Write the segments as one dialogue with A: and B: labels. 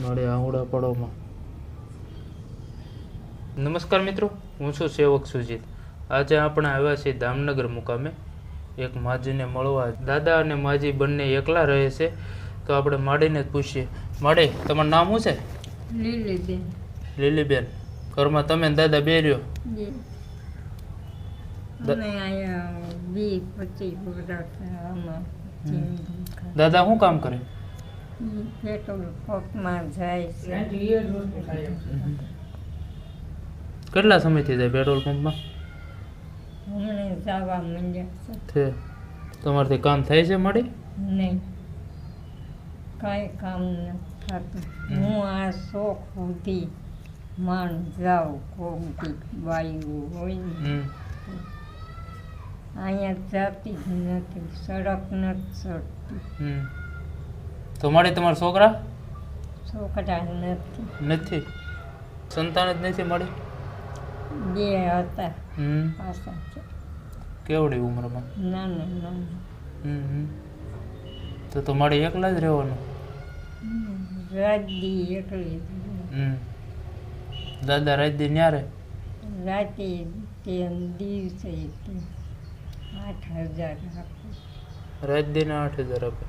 A: મળે આહુડા પડોમાં નમસ્કાર મિત્રો હું છું સેવક સુજીત. આજે આપણે આવ્યા છીએ દામનગર મુકામે. એક માજીને મળવા. દાદા અને માજી બંને એકલા રહે છે. તો આપણે માડીને જ પૂછીએ. માડી તમારું નામ શું છે?
B: લીલીબેન.
A: લીલીબેન. ઘરમાં તમે ને દાદા બે રહ્યો. દાદા શું કામ કરે? કેટલા સમયથી જાય પેટ્રોલ પંપમાં?
B: હમણે જવા માંડ્યા છે.
A: છે કામ થાય છે મળી?
B: નહીં. કાંઈ કામ નથી થતું. હું આ શોખ સુધી માન જાઉં કોઈ વાયુ હોય ને.
A: હમ.
B: અહીંયા જાતી જ નથી સડક નથી ચડતી.
A: હમ. તો મળે તમારા છોકરા?
B: છોકરા નથી.
A: નથી? સંતાન જ નથી મળી
B: બે હતા.
A: કેવડી ઉંમરમાં?
B: ના
A: ના ના. તો તો મારી એકલા જ રહેવાનું?
B: રાતદી એકલી
A: દાદા રાત દી ન્યારે?
B: રાતે તે દિવસે આઠ હજાર આપે.
A: રાત દીના આઠ હજાર આપે.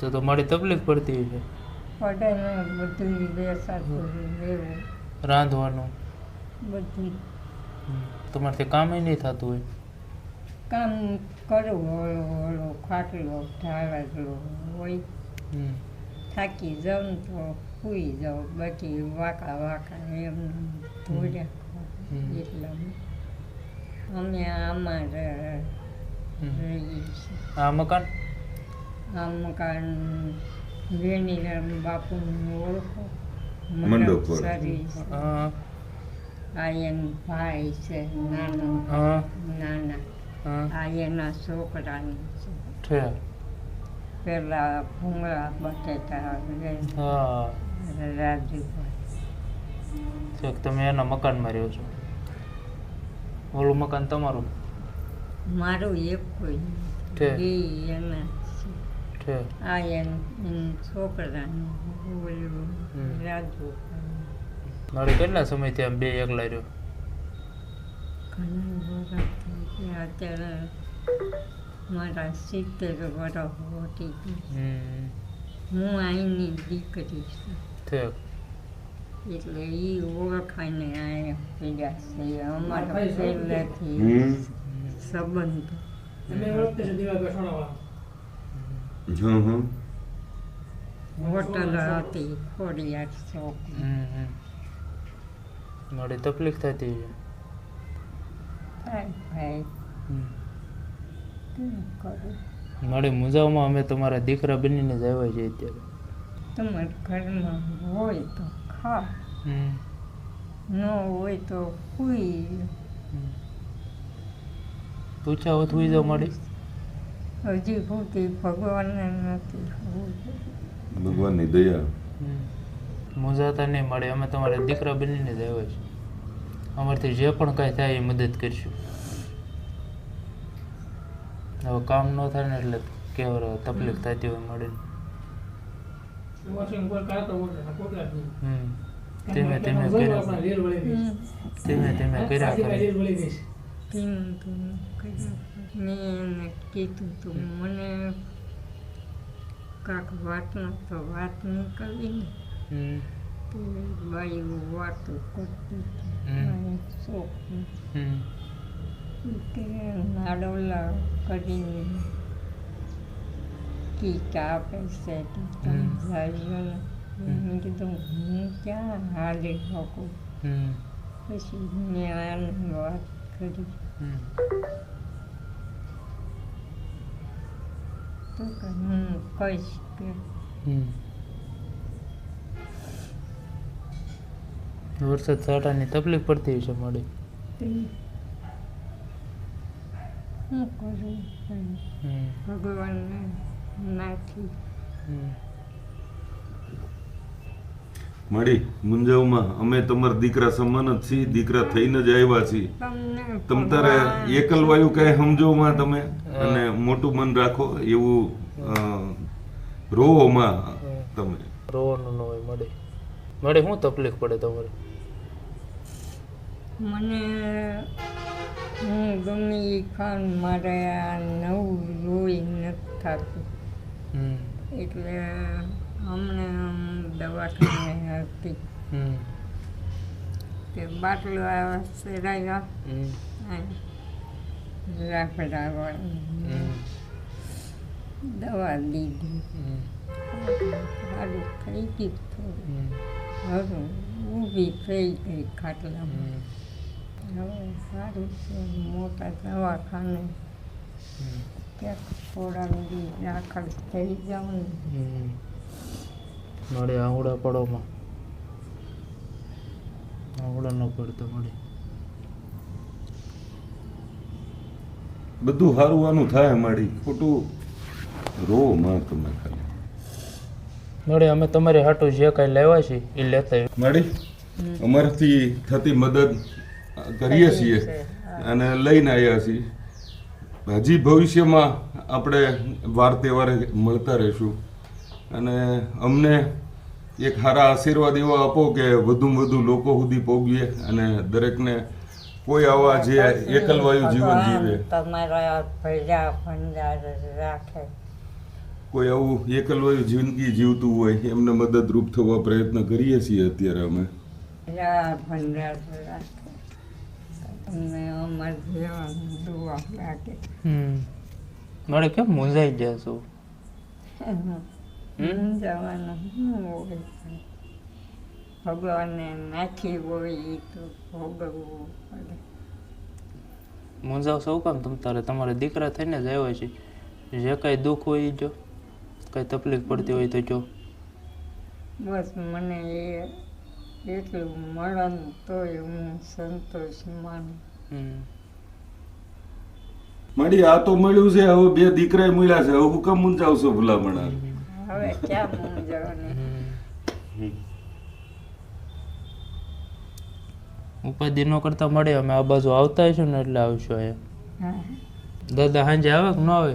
A: તો તો મારી તકલીફ પડતી છે.
B: બધું
A: રાંધવાનું.
B: બધું.
A: તમારાથી કામ નહીં થતું હોય.
B: કામ કરવું હળો હળો ખાટલો ઢાળાટલો હોય.
A: હમ.
B: થાકી જાઉં તો સૂઈ જાઉં બાકી વાંકા વાંકા એમ ધોર્યા. એટલા અમે આમાં
A: આ મકાન?
B: આ મકાન વેણીરામ બાપુનું ઓળખો. મંડોપુર આયન ભાઈ છે નાનો.
A: હા.
B: નાના. આયના છોકરાની છે. પેલા ભૂંગળા બટેટા રાજુભાઈ.
A: તમે એના મકાનમાં રહ્યો છો? ઓલું મકાન તમારું?
B: મારું એક કોઈ એના છે. આ એન એન છોકરાનું રાજુ.
A: મારે કેટલા સમયથી આમ બે એકલા રહ્યો?
B: ઘણા અત્યારે મારા સિત્તેર વર્ષ હોતી હું અહીંની દીકરી છું. એટલે એ ઓળખાઈને અહીંયા છે. અમારા પહેલેથી. સંબંધ. હોટલ હતી ખોડિયાર ચોક.
A: હમ હમ. મારે તકલીફ થતી.
B: શું
A: મુજાવમાં અમે તમારા દીકરા બનીને જ આવ્યા છીએ અત્યારે.
B: તમારા ઘરમાં હોય તો ખા.
A: હમ.
B: ન હોય તો હુઈ
A: હમ. થઈ જાવ મારી.
B: હજી સુધી ભગવાનને નથી
C: ભગવાનની દયા.
A: મોજાતા નહીં મળે. અમે તમારા દીકરા બનીને જ આવ્યા છીએ. અમારથી જે પણ કાંઈ થાય એ મદદ કરીશું. હવે કામ ન થાય ને એટલે કેવર તકલીફ થતી હોય મળે હમ. ધીમે ધીમે કર્યા ધીમે ધીમે કર્યા
B: ધીમે કર્યા મેં એને કીધું તું મને કાંક વાતનો તો વાત નીકળી ને તો બાઈ વાતો કરતી હતી
A: હમ.
B: મારે શોખ
A: હમ
B: કે નાડોલા કરીને કીટ આપે છે તમે મેં કીધું હું ક્યાં હાલી શકું પછી મેં વાત કરી તો કે હું કહીશ કે
A: વરસાદ સાટાની તકલીફ પડતી હશે મળી
B: શું કરું નાથી
A: હમ
C: મળી મુંજાવમાં અમે તમારા દીકરા સમાન જ છીએ દીકરા થઈને જ આવ્યા છીએ. તમ તારે એકલવાયું કઈ સમજોમાં તમે? અને મોટું મન રાખો એવું રોવોમાં રોવો માં તમે.
A: રોવાનું ન હોય મળે. મળે શું તકલીફ પડે તમારે?
B: મને હું ગમે એ ખાન મારે આ નવું રોઈ નથી થતું. એટલે હું દવાખાને હતી. તે બાટલો સેરાયા
A: હમ.
B: દવા દીધી
A: હમ.
B: સારું થઈ ગયું હવે ઊભી થઈ ગઈ ખાટલામાં. હવે સારું છે મોટા દવાખાને. ક્યાંક થોડા દાખલ થઈ જાઉં.
A: મળે આંગળા પડોમાં આંગળા ન પડતો મળે
C: બધું સારું આનું થાય માડી. ખોટું રો માં તમે ખાલી.
A: મળે અમે તમારી હાટું જે કાંઈ લેવા છે એ લેતા મળી
C: માડી અમારાથી થતી મદદ કરીએ છીએ અને લઈને આવ્યા છીએ. હજી ભવિષ્યમાં આપણે વાર તહેવારે મળતા રહીશું. અને અમને એક સારા આશીર્વાદ એવા આપો કે વધુમાં વધુ લોકો સુધી પહોંચીએ અને દરેકને કોઈ આવા જે એકલવાયુ જીવન જીવે. કોઈ આવું એકલવાયુ જિંદગી જીવતું હોય એમને મદદરૂપ થવા પ્રયત્ન કરીએ છીએ અત્યારે અમે.
A: મળે કેમ મૂંઝાઈ ગયા છો?
B: જવાનું. શું હોય નાખી હોય એ તો ભોગવવું પડે.
A: મૂંઝાવ સૌ કામ તમ તારે? તમારે દીકરા થઈને જ આવ્યા છે. જે કાંઈ દુઃખ હોય જો. કાંઈ તકલીફ પડતી હોય તો જો.
B: બસ મને એ એટલું મળન તોય હું સંતોષ માનું.
A: હમ.
C: માડી આ તો મળ્યું છે હવે બે દીકરા મળ્યા છે. હવે હું કેમ મૂંઝાવશો ભલામણા
B: હવે ક્યાં મૂંઝવણી.
A: ઉપાધિ નો કરતા મળે અમે આ બાજુ આવતા હશું ને એટલે આવશું અહીંયા. દાદા સાંજે આવે કે ન આવે?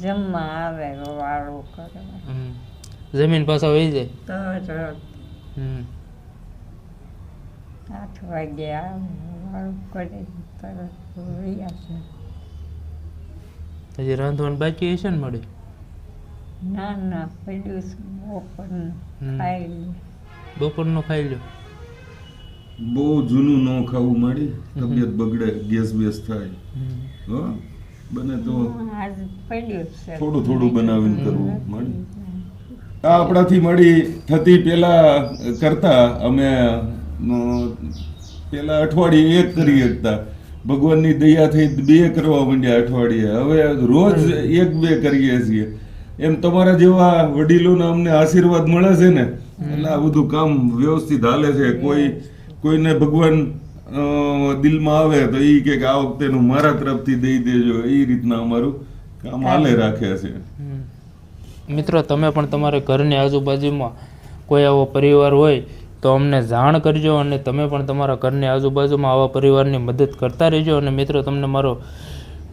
B: જમવા આવે વાળો
A: કરે. જમીન પાછા વહી જાય?
B: આઠ વાગે વાળું કરે તરત
A: હજી રાંધવાનું બાકી હશે ને મળે?
B: ના ના પડ્યું છે બપોરનું ખાઈ લે
A: બપોરનું ખાઈ લો
C: બહુ જૂનું ન ખાવું મળી તબિયત બગડે ગેસ બેસ થાય. હો બને તો
B: આજ પડ્યું
C: થોડું થોડું બનાવીને કરવું મળી આ આપણાથી મળી થતી પેલા કરતા અમે પેલા અઠવાડિયે એક કરી શકતા. ભગવાનની દયાથી બે કરવા માંડ્યા અઠવાડિયે. હવે રોજ એક બે કરીએ છીએ. એમ તમારા જેવા વડીલોના અમને આશીર્વાદ મળે છે ને એટલે આ બધું કામ વ્યવસ્થિત હાલે છે. કોઈ કોઈને ભગવાન દિલમાં આવે તો એ કે આ વખતેનું મારા તરફથી દઈ દેજો. એ રીતના અમારું કામ હાલે રાખે છે.
A: મિત્રો તમે પણ તમારા ઘરની આજુબાજુમાં કોઈ આવો પરિવાર હોય તો અમને જાણ કરજો અને તમે પણ તમારા ઘરની આજુબાજુમાં આવા પરિવારની મદદ કરતા રહેજો. અને મિત્રો તમને મારો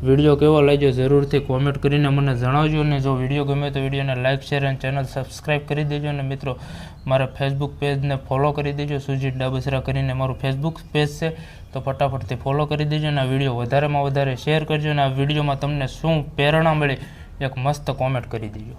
A: વીડિયો કેવો લાગ્યો જરૂરથી કોમેન્ટ કરીને મને જણાવજો અને જો વીડિયો ગમે તો વિડીયોને લાઇક શેર અને ચેનલ સબસ્ક્રાઈબ કરી દેજો. અને મિત્રો, મારા ફેસબુક પેજને ફોલો કરી દેજો. સુજીત ડાબસરા કરીને મારું ફેસબુક પેજ છે, તો ફટાફટથી ફોલો કરી દેજો અને આ વીડિયો વધારેમાં વધારે શેર કરજો અને આ વિડીયોમાં તમને શું પ્રેરણા મળી, એક મસ્ત કોમેન્ટ કરી દેજો.